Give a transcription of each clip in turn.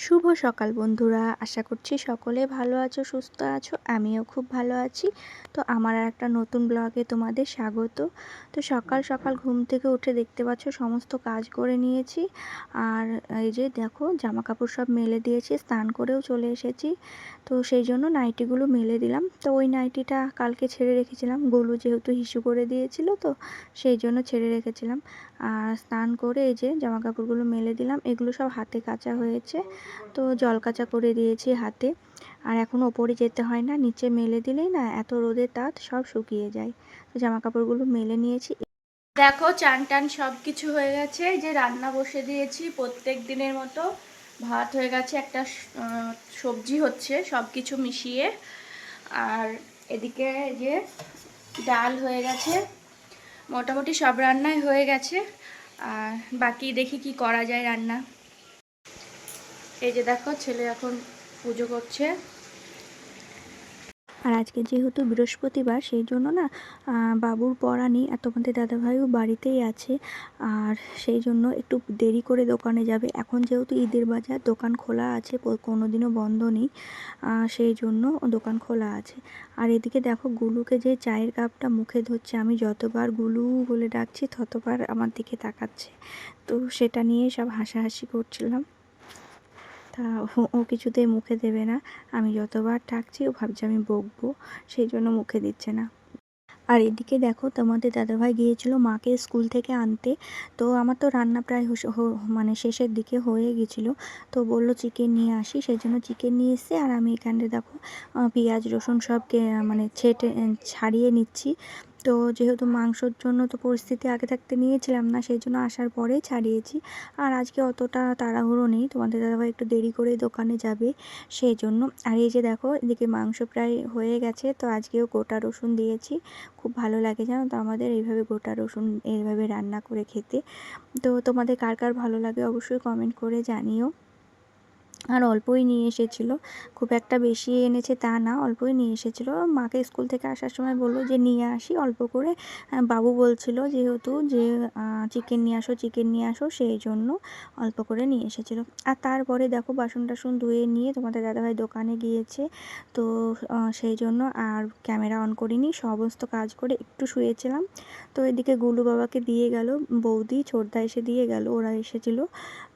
শুভ সকাল বন্ধুরা, আশা করছি সকলে ভালো আছো, সুস্থ আছো, আমিও খুব ভালো আছি। তো আমার আর একটা নতুন ব্লগে তোমাদের স্বাগত। তো সকাল সকাল ঘুম থেকে উঠে দেখতে পাচ্ছ সমস্ত কাজ করে নিয়েছি। আর এই যে দেখো জামা কাপড় সব মেলে দিয়েছি, স্নান করেও চলে এসেছি। তো সেই জন্য নাইটিগুলো মেলে দিলাম। তো ওই নাইটিটা কালকে ছেড়ে রেখেছিলাম। গোলু যেহেতু হিসু করে দিয়েছিল তো, সেই জন্য ছেড়ে রেখেছিলাম। আর স্নান করে এই যে জামা কাপড়গুলো মেলে দিলাম। এগুলো সব হাতে কাচা হয়েছে। তো জল কাচা করে দিয়েছি হাতে। আর এখন ওপরে যেতে হয় না, নিচে মেলে দিলেই না এত রোদে তাত সব শুকিয়ে যায়। তো জামা কাপড়গুলো মেলে নিয়েছি। দেখো চান টান সব কিছু হয়ে গেছে। যে রান্না বসে দিয়েছি প্রত্যেক দিনের মতো। ভাত হয়ে গেছে, একটা সবজি হচ্ছে সব কিছু মিশিয়ে। আর এদিকে যে ডাল হয়ে গেছে। মোটামুটি সব রান্নাই হয়ে গেছে। আর বাকি দেখি কি করা যায় রান্না। এই যে দেখো, ছেলে এখন পুজো করছে। আর আজকে যেহেতু বৃহস্পতিবার, সেই জন্য না বাবুর পড়া নেই, আর তোমাদের দাদাভাইও বাড়িতেই আছে, আর সেই জন্য একটু দেরি করে দোকানে যাবে। এখন যেহেতু ঈদের বাজার, দোকান খোলা আছে কোনো দিনও বন্ধ নেই সেই জন্য দোকান খোলা আছে। আর এদিকে দেখো, গুলুকে যে চায়ের কাপটা মুখে ধরছে, আমি যতবার গুলু বলে ডাকছি, ততবার আমার দিকে তাকাচ্ছে। তো সেটা নিয়ে সব হাসাহাসি করছিলাম। তা ও- কিছুতেই মুখে দেবে না। আমি যতবার ডাকছি, ও ভাবছে আমি বকবো, সেই জন্য মুখে দিচ্ছে না। আর এদিকে দেখো, তোমাদের দাদাভাই গিয়েছিল মাকে স্কুল থেকে আনতে। তো আমার তো রান্না প্রায় মানে শেষের দিকে হয়ে গেছিল তো বলল চিকেন নিয়ে আসি, সেই জন্য চিকেন নিয়ে এসে আর আমি এখানে দেখো পেঁয়াজ, রসুন সবকে মানে ছেটে, ছাড়িয়ে নিচ্ছি। তো যেহেতু মাংসর জন্য তো পরিস্থিতি আগে থাকতে নিয়েছিলাম না, সেই জন্য আসার পরেই ছাড়িয়েছি। আর আজকে অতটা তাড়াহুড়ো নেই, তোমাদের দাদাভাই একটু দেরি করে দোকানে যাবে, সেই জন্য। আর এই যে দেখো, এদিকে মাংস প্রায় হয়ে গেছে, তো আজকেও গোটা রসুন দিয়েছি। খুব ভালো লাগে জানো তো আমাদের এইভাবে গোটা রসুন এইভাবে রান্না করে খেতে। তো তোমাদের কার কার ভালো লাগে অবশ্যই কমেন্ট করে জানিও। আর অল্পই নিয়ে এসেছিল। খুব একটা বেশি এনেছে তা না, অল্পই নিয়ে এসেছিল। মাকে স্কুল থেকে আসার সময় বলল যে, নিয়ে আসি। অল্প করে বাবু বলছিল যেহেতু যে চিকেন নিয়ে আসো চিকেন নিয়ে আসো, সেই জন্য অল্প করে নিয়ে এসেছিল। আর তারপরে দেখো বাসন টাসন ধুয়ে নিয়ে তোমাদের দাদাভাই দোকানে গিয়েছে। তো সেই জন্য আর ক্যামেরা অন করিনি, সমস্ত কাজ করে একটু শুয়েছিলাম। তো এদিকে গুলু বাবাকে দিয়ে গেল, বৌদি, ছোটদা এসে দিয়ে গেল, ওরা এসেছিল।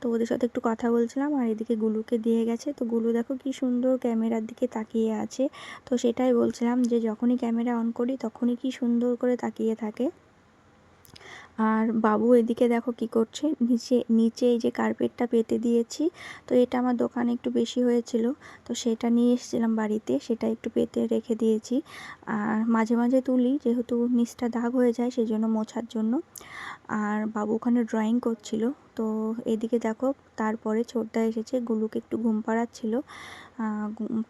তো ওদের সাথে একটু কথা বলছিলাম আর এদিকে গুলুকে দিয়ে গেছে। তো গুলু দেখো কি সুন্দর ক্যামেরার দিকে তাকিয়ে আছে। তো সেটাই বলছিলাম যে যখনই ক্যামেরা অন করি তখনই কি সুন্দর করে তাকিয়ে থাকে। আর বাবু এদিকে দেখো কি করছে? নিচে নিচে এই যে কার্পেটটা পেতে দিয়েছি, তো এটা আমার দোকানে একটু বেশি হয়েছিল, তো সেটা নিয়ে এসেছিলাম বাড়িতে, সেটা একটু পেতে রেখে দিয়েছি। আর মাঝে মাঝে তুলি, যেহেতু নিচটা দাগ হয়ে যায় সেই জন্য মোছার জন্য। আর বাবু ওখানে ড্রয়িং করছিল, তো এদিকে দেখো, তারপরে ছোটদা এসেছে, গুলুকে একটু ঘুম পাড়াচ্ছিল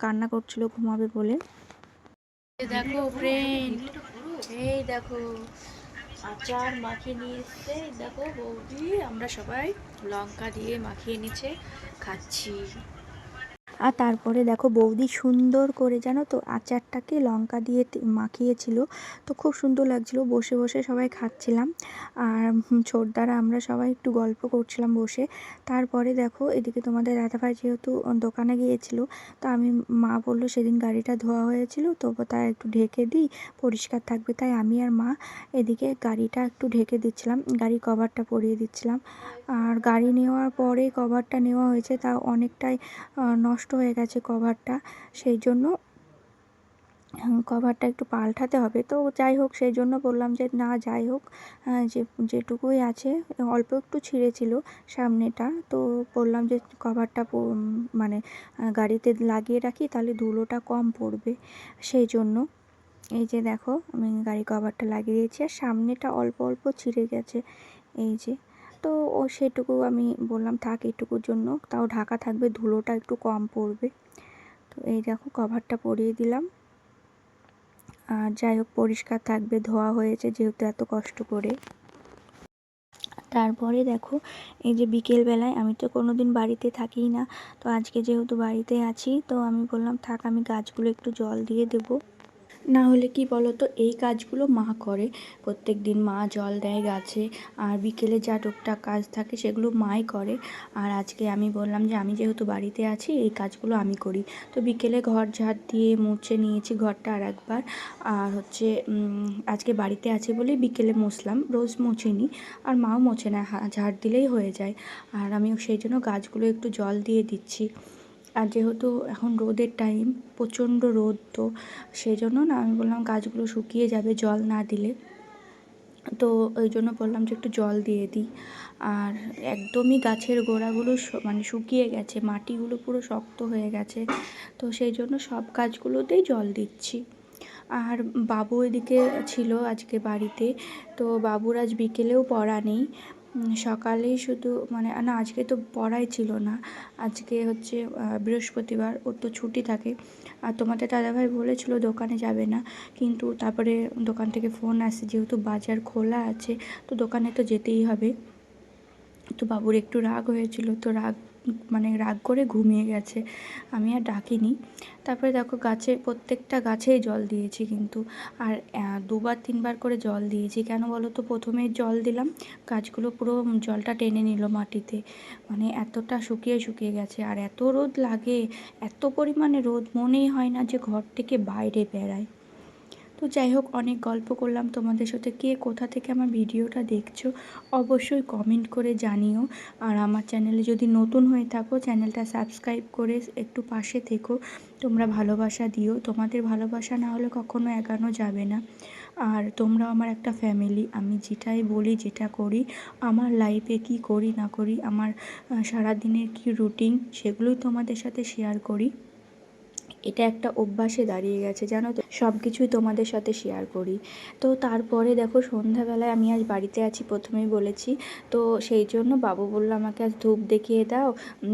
কান্না করছিল ঘুমাবে বলে। দেখো ফ্রেন্ড এই দেখো আচার মাখিয়ে নিয়ে এসছে দেখো বৌদি আমরা সবাই লঙ্কা দিয়ে মাখিয়ে নিচ্ছে খাচ্ছি। আর তারপরে দেখো বৌদি সুন্দর করে জানো তো আচারটাকে লঙ্কা দিয়ে তে- মাখিয়েছিল। তো খুব সুন্দর লাগছিল বসে বসে সবাই খাচ্ছিলাম। আর ছোটদারা আমরা সবাই একটু গল্প করছিলাম বসে। তারপরে দেখো এদিকে তোমাদের দাদাভাই যেহেতু দোকানে গিয়েছিল তো আমি মা বলল সেদিন গাড়িটা ধোয়া হয়েছিল তো তাই একটু ঢেকে দিই পরিষ্কার থাকবে তাই আমি আর মা এদিকে গাড়িটা একটু ঢেকে দিচ্ছিলাম গাড়ি কভারটা পরিয়ে দিচ্ছিলাম। আর গাড়ি নেওয়ার পরে কভারটা নেওয়া হয়েছে তা অনেকটাই আহ, নষ্ট হয়ে গেছে কভারটা সেই জন্য কভারটা একটু পাল্টাতে হবে। তো যাই হোক সেই জন্য বললাম যে, না যাই হোক যে, যেটুকুই আছে, অল্প একটু ছিঁড়েছিল সামনেটা, তো বললাম যে কভারটা মানে গাড়িতে লাগিয়ে রাখি, তাহলে ধুলোটা কম পড়বে। সেই জন্য এই যে দেখো, আমি গাড়ি কভারটা লাগিয়ে দিয়েছি, আর সামনেটা অল্প অল্প ছিঁড়ে গেছে। এই যে তো ও সেটুকু আমি বললাম, থাক এটুকুর জন্য। তাও ঢাকা থাকবে, ধুলোটা একটু কম পড়বে। তো এই দেখো কভারটা পরিয়ে দিলাম। আর যাই হোক, পরিষ্কার থাকবে, ধোয়া হয়েছে যেহেতু এত কষ্ট করে। তারপরে দেখো, এই যে বিকেলবেলায়, আমি তো কোনো দিন বাড়িতে থাকিই না। তো আজকে যেহেতু বাড়িতে আছি, তো আমি বললাম, থাক, আমি গাছগুলো একটু জল দিয়ে দেবো। না হলে কি বলো তো এই কাজগুলো মা করে। প্রত্যেক দিন মা জল দেয় গাছে, আর বিকেলে যা টুকটাক কাজ থাকে সেগুলো মাই করে। আর আজকে আমি বললাম যে, আমি যেহেতু বাড়িতে আছি, এই কাজগুলো আমি করি। তো বিকেলে ঘর ঝাড় দিয়ে মুছে নিয়েছি ঘরটা আর একবার আর হচ্ছে আজকে বাড়িতে আছে বলেই বিকেলে মুছলাম, রোজ মুছিনি আর মাও মোছে না ঝাড় দিলেই হয়ে যায়। আর আমি সেই জন্য গাছগুলো একটু জল দিয়ে দিচ্ছি। আর যেহেতু এখন রোদের টাইম প্রচণ্ড রোদ, তো সেই জন্য না আমি বললাম গাছগুলো শুকিয়ে যাবে জল না দিলে। তো ওই জন্য বললাম যে একটু জল দিয়ে দিই। আর একদমই গাছের গোড়াগুলো মানে শুকিয়ে গেছে, মাটিগুলো পুরো শক্ত হয়ে গেছে, তো সেই জন্য সব গাছগুলোতেই জল দিচ্ছি। আর বাবু এদিকে ছিল আজকে বাড়িতে, তো বাবুর আজ বিকেলেও পড়া নেই সকালেই শুধু মানে না, আজকে তো পড়াই ছিল না। আজকে হচ্ছে বৃহস্পতিবার, ওর তো ছুটি থাকে। আর তোমাদের দাদাভাই বলেছিল দোকানে যাবে না, কিন্তু তারপরে দোকান থেকে ফোন আসে, যেহেতু বাজার খোলা আছে, তো দোকানে তো যেতেই হবে। তো বাবুর একটু রাগ হয়েছিল, তো রাগ মানে রাগ করে ঘুমিয়ে গেছে। আমি আর ডাকিনি। তারপরে দেখো গাছে, প্রত্যেকটা গাছেই জল দিয়েছি কিন্তু। আর দুবার, তিনবার করে জল দিয়েছি। কেন বলো তো প্রথমে জল দিলাম, গাছগুলো পুরো জলটা টেনে নিল মাটিতে। মানে এতটা শুকিয়ে শুকিয়ে গেছে। আর এত রোদ লাগে, এত পরিমাণে রোদ, মনেই হয় না যে ঘর থেকে বাইরে বেড়ায়। তো যাই হোক, অনেক গল্প করলাম তোমাদের সাথে। কে কোথা থেকে আমার ভিডিওটা দেখছ, অবশ্যই কমেন্ট করে জানিও। আর আমার চ্যানেলে যদি নতুন হয়ে থাকো চ্যানেলটা সাবস্ক্রাইব করে একটু পাশে থেকো। তোমরা ভালোবাসা দিও। তোমাদের ভালোবাসা না হলে কখনো এগানো যাবে না। আর তোমরা আমার একটা ফ্যামিলি আমি যেটাই বলি, যেটা করি, আমার লাইফে কি করি, না করি, আমার সারাদিনের কি রুটিন সেগুলোই তোমাদের সাথে শেয়ার করি। এটা একটা অভ্যাসে দাঁড়িয়ে গেছে, জানো তো? সব কিছুই তোমাদের সাথে শেয়ার করি। তো তারপরে দেখো সন্ধ্যাবেলায় আমি আজ বাড়িতে আছি, প্রথমেই বলেছি। তো সেই জন্য বাবু বলল, আমাকে আজ ধূপ দেখিয়ে দাও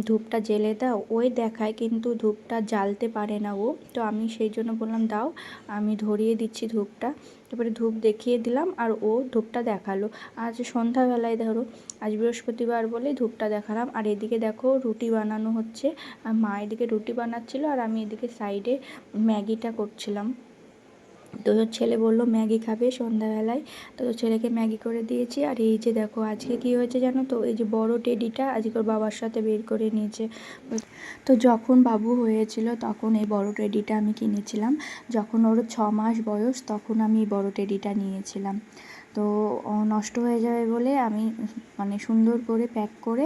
ধূপটা জেলে দাও। ওই দেখায় কিন্তু ধূপটা জ্বালতে পারে না ও। তো আমি সেই জন্য বললাম, দাও, আমি ধরিয়ে দিচ্ছি ধূপটা। তারপরে ধূপ দেখিয়ে দিলাম আর ও ধূপটা দেখাল। আজ সন্ধ্যাবেলায় ধরো, আজ বৃহস্পতিবার বলে ধূপটা দেখালাম। আর এদিকে দেখো রুটি বানানো হচ্ছে। আর মা এদিকে রুটি বানাচ্ছিল আর আমি এদিকে সাইডে ম্যাগিটা করছিলাম। তো ছেলে বলল, ম্যাগি খাবে সন্ধ্যাবেলায়। তো ছেলেকে ম্যাগি করে দিয়েছি। আর এই যে দেখো, আজকে কি হয়েছে জানো তো? এই যে বড় টেডিটা আজকে ওর বাবার সাথে বের করে নিয়েছে। তো যখন বাবু হয়েছিল তখন এই বড় টেডিটা আমি কিনেছিলাম। যখন ওর ছ মাস বয়স তখন আমি এই বড় টেডিটা নিয়েছিলাম। তো নষ্ট হয়ে যাবে বলে আমি মানে সুন্দর করে প্যাক করে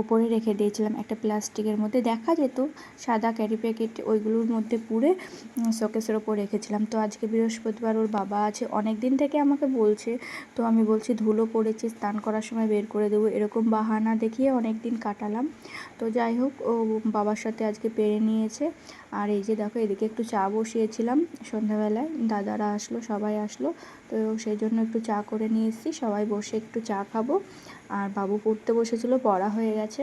ওপরে রেখে দিয়েছিলাম একটা প্লাস্টিকের মধ্যে। দেখা যেত, সাদা ক্যারি প্যাকেট ওইগুলোর মধ্যে পুরে শোকেসের ওপর রেখেছিলাম। তো আজকে বৃহস্পতিবার ওর বাবা আছে অনেক দিন থেকে আমাকে বলছে, তো আমি বলছি ধুলো পড়েছে, স্নান করার সময় বের করে দেবো, এরকম বাহানা দেখিয়ে অনেক দিন কাটালাম। তো যাই হোক, ও বাবার সাথে আজকে পেরে নিয়েছে। আর এই যে দেখো, এদিকে একটু চা বসিয়েছিলাম সন্ধ্যাবেলায়, দাদারা আসলো, সবাই আসলো, তো সেই জন্য একটু চা করে নিয়ে এসেছি, সবাই বসে একটু চা খাব। আর বাবু পড়তে বসেছিল, পড়া হয়ে গেছে।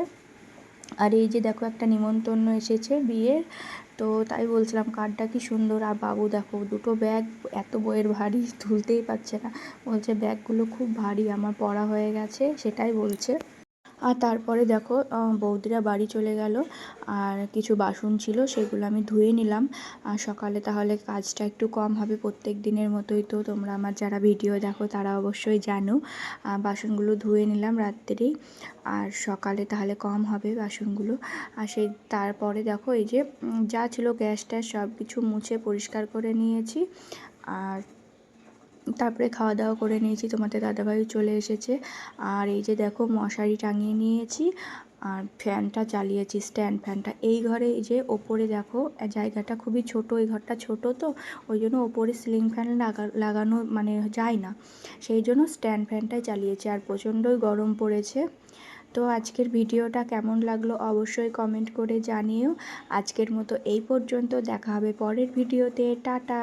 আর এই যে দেখো একটা নিমন্ত্রণ এসেছে বিয়ের, তো তাই বলছিলাম কার্ডটা কি সুন্দর। আর বাবু দেখো, দুটো ব্যাগ এত বইয়ের ভারী, তুলতেই পারছে না। বলছে ব্যাগগুলো খুব ভারী, আমার পড়া হয়ে গেছে, সেটাই বলছে। আর তারপরে দেখো বৌদিরা বাড়ি চলে গেল। আর কিছু বাসন ছিল, সেগুলো আমি ধুয়ে নিলাম। আর সকালে তাহলে কাজটা একটু কম হবে প্রত্যেক দিনের মতোই তো। তোমরা আমার যারা ভিডিও দেখো, তারা অবশ্যই জানো। বাসনগুলো ধুয়ে নিলাম রাত্রেই। আর সকালে তাহলে কম হবে বাসনগুলো। আর সেই তারপরে দেখো, এই যে যা ছিল গ্যাস ট্যাস সব কিছু মুছে পরিষ্কার করে নিয়েছি। আর তারপরে খাওয়া দাওয়া করে নিয়েছি, তোমাদের দাদাভাই চলে এসেছে। আর এই যে দেখো, মশারি টাঙিয়ে নিয়েছি, আর ফ্যানটা চালিয়েছি, স্ট্যান্ড ফ্যানটা। এই ঘরে এই যে ওপরে দেখো জায়গাটা খুবই ছোট, এই ঘরটা ছোট তো, ওই জন্য ওপরে সিলিং ফ্যান লাগা, লাগানো মানে যায় না। সেই জন্য স্ট্যান্ড ফ্যানটাই চালিয়েছি, আর প্রচণ্ডই গরম পড়েছে। তো আজকের ভিডিওটা কেমন লাগল অবশ্যই কমেন্ট করে জানিও। আজকের মতো এই পর্যন্ত, দেখা হবে পরের ভিডিওতে। টাটা!